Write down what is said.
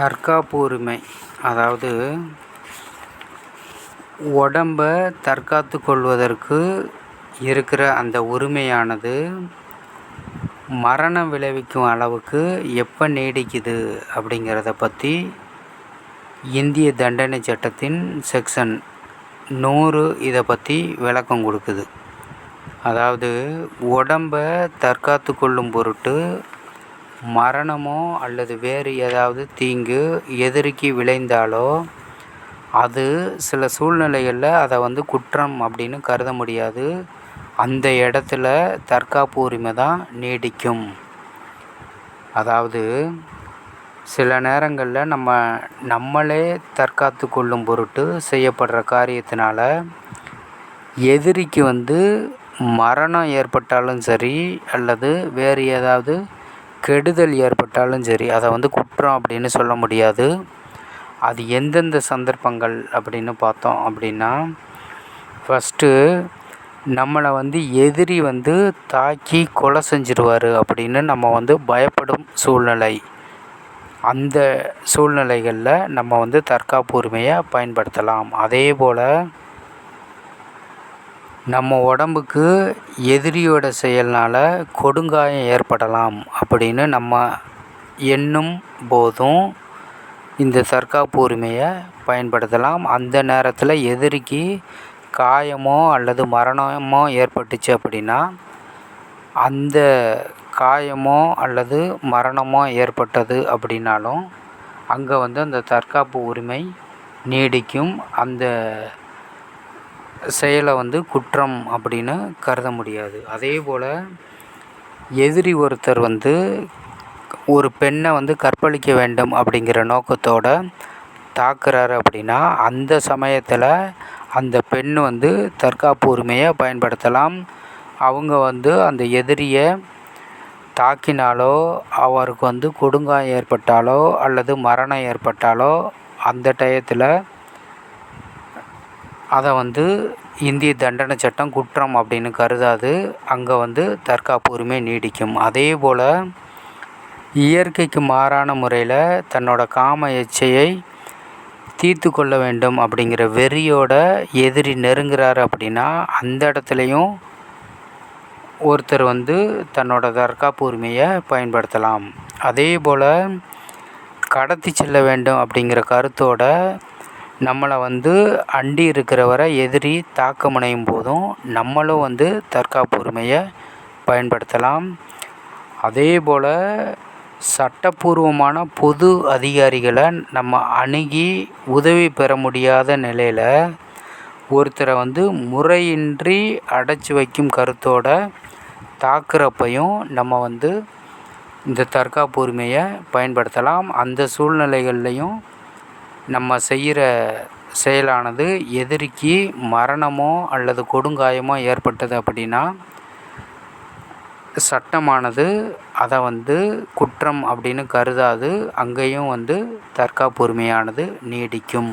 தற்காப்பு உரிமை அதாவது உடம்ப தற்காத்து கொள்வதற்கு இருக்கிற அந்த உரிமையானது மரணம் விளைவிக்கும் அளவுக்கு எப்போ நீடிக்குது அப்படிங்கிறத பற்றி இந்திய தண்டனை சட்டத்தின் செக்ஷன் நூறு இதை பற்றி விளக்கம் கொடுக்குது. அதாவது உடம்ப தற்காத்து கொள்ளும் பொருட்டு மரணமோ அல்லது வேறு ஏதாவது தீங்கு எதிரிக்கு விளைந்தாலோ அது சில சூழ்நிலைகளில் அதை வந்து குற்றம் அப்படின்னு கருத முடியாது. அந்த இடத்துல தற்காப்பு உரிமை தான் நீடிக்கும். அதாவது சில நேரங்களில் நம்ம நம்மளே தற்காத்து கொள்ளும் பொருட்டு செய்யப்படுற காரியத்தினால எதிரிக்கு வந்து மரணம் ஏற்பட்டாலும் சரி அல்லது வேறு ஏதாவது கெடுதல் ஏற்பட்டாலும் சரி அதை வந்து குற்றம் அப்படின்னு சொல்ல முடியாது. அது எந்தெந்த சந்தர்ப்பங்கள் அப்படின்னு பார்த்தோம் அப்படின்னா ஃபஸ்ட்டு நம்மளை வந்து எதிரி வந்து தாக்கி கொலை செஞ்சிருவார் அப்படின்னு நம்ம வந்து பயப்படும் சூழ்நிலை. அந்த சூழ்நிலைகளில் நம்ம வந்து தற்காப்பு உரிமையை பயன்படுத்தலாம். அதே போல் நம்ம உடம்புக்கு எதிரியோட செயல்னால் கொடுங்காயம் ஏற்படலாம் அப்படின்னு நம்ம எண்ணும் போதும் இந்த தற்காப்பு உரிமையை பயன்படுத்தலாம். அந்த நேரத்தில் எதிரிக்கு காயமோ அல்லது மரணமோ ஏற்பட்டுச்சு அப்படின்னா அந்த காயமோ அல்லது மரணமோ ஏற்பட்டது அப்படின்னாலும் அங்கே வந்து அந்த தற்காப்பு உரிமை நீடிக்கும். அந்த செயலை வந்து குற்றம் அப்படின்னு கருத முடியாது. அதே போல் எதிரி ஒருத்தர் வந்து ஒரு பெண்ணை வந்து கற்பழிக்க வேண்டும் அப்படிங்கிற நோக்கத்தோடு தாக்குறாரு அப்படின்னா அந்த சமயத்தில் அந்த பெண் வந்து தற்காப்பு உரிமையை பயன்படுத்தலாம். அவங்க வந்து அந்த எதிரியை தாக்கினாலோ அவருக்கு வந்து கொடுங்காயம் ஏற்பட்டாலோ அல்லது மரணம் ஏற்பட்டாலோ அந்த டயத்தில் அதை வந்து இந்திய தண்டனை சட்டம் குற்றம் அப்படின்னு கருதாது. அங்கே வந்து தற்காப்பு உரிமை நீடிக்கும். அதே போல் இயற்கைக்கு மாறான முறையில் தன்னோட காம இச்சையை தீர்த்து கொள்ள வேண்டும் அப்படிங்கிற வெறியோட எதிரி நெருங்குறாரு அப்படின்னா அந்த இடத்துலையும் ஒருத்தர் வந்து தன்னோட தற்காப்பு உரிமையை பயன்படுத்தலாம். அதே போல் கடத்தி செல்ல வேண்டும் அப்படிங்கிற கருத்தோட நம்மளை வந்து அண்டி இருக்கிறவரை எதிரி தாக்க முனையும் போதும் நம்மளும் வந்து தற்காப்பு உரிமையை பயன்படுத்தலாம். அதே போல் சட்டப்பூர்வமான பொது அதிகாரிகளை நம்ம அணுகி உதவி பெற முடியாத நிலையில் ஒருத்தரை வந்து முறையின்றி அடைச்சி வைக்கும் கருத்தோட தாக்குறப்பையும் நம்ம வந்து இந்த தற்காப்பு உரிமையை பயன்படுத்தலாம். அந்த சூழ்நிலைகள்லையும் நம்ம செய்கிற செயலானது எதிரிக்கு மரணமோ அல்லது கொடுங்காயமோ ஏற்பட்டது அப்படின்னா சட்டமானது அதை வந்து குற்றம் அப்படின்னு கருதாது. அங்கேயும் வந்து தற்காப்பு உரிமையானது நீடிக்கும்.